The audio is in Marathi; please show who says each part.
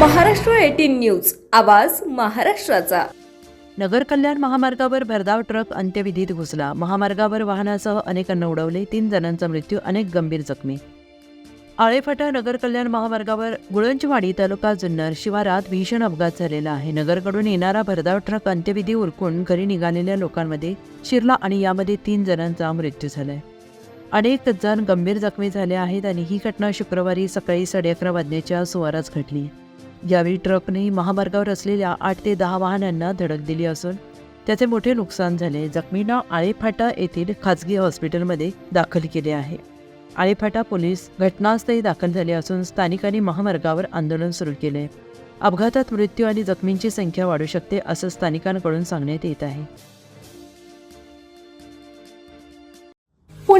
Speaker 1: महाराष्ट्र एटीन न्यूज आवाज महाराष्ट्राचा.
Speaker 2: नगर कल्याण महामार्गावर भरधाव ट्रक अंत्यविधीत घुसला. महामार्गावर वाहनासह अनेकांना उडवले. तीन जणांचा मृत्यू अनेक गंभीर जखमी. आळेफाटा नगर कल्याण महामार्गावर गुळंचवाडी तालुका जुन्नर शिवारात भीषण अपघात झालेला आहे. नगरकडून येणारा भरधाव ट्रक अंत्यविधी उरकून घरी निघालेल्या लोकांमध्ये शिरला आणि यामध्ये तीन जणांचा मृत्यू झालाय. अनेक जण गंभीर जखमी झाले आहेत आणि ही घटना शुक्रवारी सकाळी साडे अकरा वाजण्याच्या सुमारास घडली. यावेळी ट्रकने महामार्गावर असलेल्या आठ ते दहा वाहनांना धडक दिली असून त्याचे मोठे नुकसान झाले. जखमींना आळेफाटा येथील खाजगी हॉस्पिटलमध्ये दाखल केले आहे. आळेफाटा पोलीस घटनास्थळी दाखल झाले असून स्थानिकांनी महामार्गावर आंदोलन सुरू केले. अपघातात मृत्यू आणि जखमींची संख्या वाढू शकते असं स्थानिकांकडून सांगण्यात येत आहे.